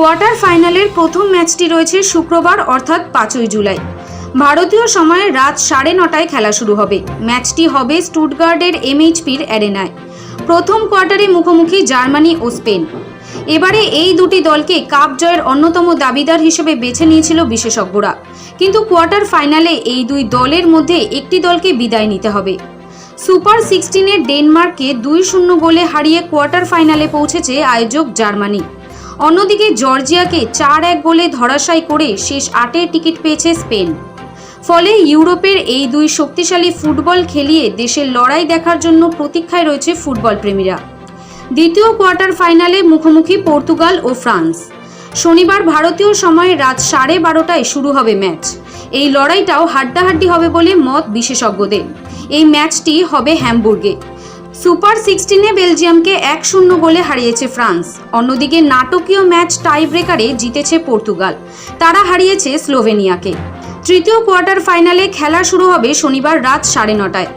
Quarter ফাইনালের প্রথম ম্যাচটি রয়েছে শুক্রবার, অর্থাৎ পাঁচই জুলাই। ভারতীয় সময়ে রাত সাড়ে নটায় খেলা শুরু হবে। ম্যাচটি হবে স্টুটগার্ডের এমএইচপির অ্যারেনায়। প্রথম কোয়ার্টারে মুখোমুখি জার্মানি ও স্পেন। এবারে এই দুটি দলকে কাপ জয়ের অন্যতম দাবিদার হিসেবে বেছে নিয়েছিল বিশেষজ্ঞরা। কিন্তু কোয়ার্টার ফাইনালে এই দুই দলের মধ্যে একটি দলকে বিদায় নিতে হবে। সুপার সিক্সটিনে ডেনমার্ককে দুই শূন্য গোলে হারিয়ে কোয়ার্টার ফাইনালে পৌঁছেছে আয়োজক জার্মানি। অন্যদিকে জর্জিয়াকে চার এক গোলে ধরাশায়ী করে শেষ আটের টিকিট পেয়েছে স্পেন। ফলে ইউরোপের এই দুই শক্তিশালী ফুটবল খেলিয়ে দেশের লড়াই দেখার জন্য প্রতীক্ষায় রয়েছে ফুটবল প্রেমীরা দ্বিতীয় কোয়ার্টার ফাইনালে মুখোমুখি পর্তুগাল ও ফ্রান্স। শনিবার ভারতীয় সময়ে রাত সাড়ে বারোটায় শুরু হবে ম্যাচ। এই লড়াইটাও হাড্ডাহাড্ডি হবে বলে মত বিশেষজ্ঞদের। এই ম্যাচটি হবে হ্যামবুর্গে। সুপার সিক্সটিনে বেলজিয়ামকে এক শূন্য গোলে হারিয়েছে ফ্রান্স। অন্যদিকে নাটকীয় ম্যাচ টাই ব্রেকারে জিতেছে পর্তুগাল। তারা হারিয়েছে স্লোভেনিয়াকে। তৃতীয় কোয়ার্টার ফাইনালে খেলা শুরু হবে শনিবার রাত সাড়ে নটায়।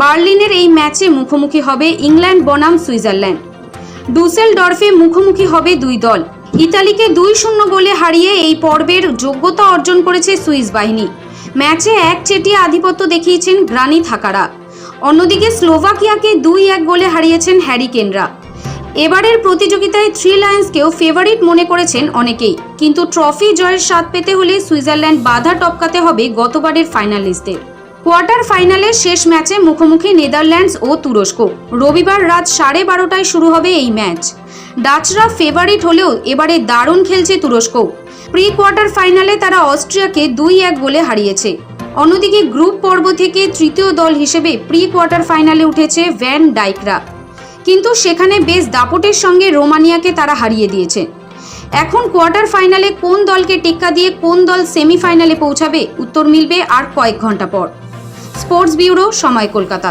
বার্লিনের এই ম্যাচে মুখোমুখি হবে ইংল্যান্ড, বনাম, সুইজারল্যান্ড। ডুসেল ডরফে মুখোমুখি হবে দুই দল। ইতালিকে দুই শূন্য গোলে হারিয়ে এই পর্বের যোগ্যতা অর্জন করেছে সুইস বাহিনী। ম্যাচে এক চেটিয়া আধিপত্য দেখিয়েছেন গ্রানি থাকারা। অন্যদিকে স্লোভাকিয়াকে দুই এক গোলে হারিয়েছেন হ্যারি কেনরা এবারের প্রতিযোগিতায় থ্রি লায়ন্সকেও ফেভারিট মনে করেছেন অনেকেই। কিন্তু ট্রফি জয়ের স্বাদ পেতে হলে সুইজারল্যান্ড বাধা টপকাতে হবে গতবারের ফাইনালিস্টদের। কোয়ার্টার ফাইনালের শেষ ম্যাচে মুখোমুখি নেদারল্যান্ডস ও তুরস্ক। রবিবার রাত সাড়ে বারোটায় শুরু হবে এই ম্যাচ। ডাচরা ফেভারিট হলেও এবারে দারুণ খেলছে তুরস্ক প্রি কোয়ার্টার ফাইনালে তারা অস্ট্রিয়াকে দুই এক গোলে হারিয়েছে। অন্যদিকে গ্রুপ পর্ব থেকে তৃতীয় দল হিসেবে প্রি কোয়ার্টার ফাইনালে উঠেছে ভ্যান ডাইকরা। কিন্তু সেখানে বেশ দাপটের সঙ্গে রোমানিয়াকে তারা হারিয়ে দিয়েছে। এখন কোয়ার্টার ফাইনালে কোন দলকে টেক্কা দিয়ে কোন দল সেমিফাইনালে পৌঁছাবে, উত্তর মিলবে আর কয়েক ঘণ্টা পর। স্পোর্টস ব্যুরো সময় কলকাতা।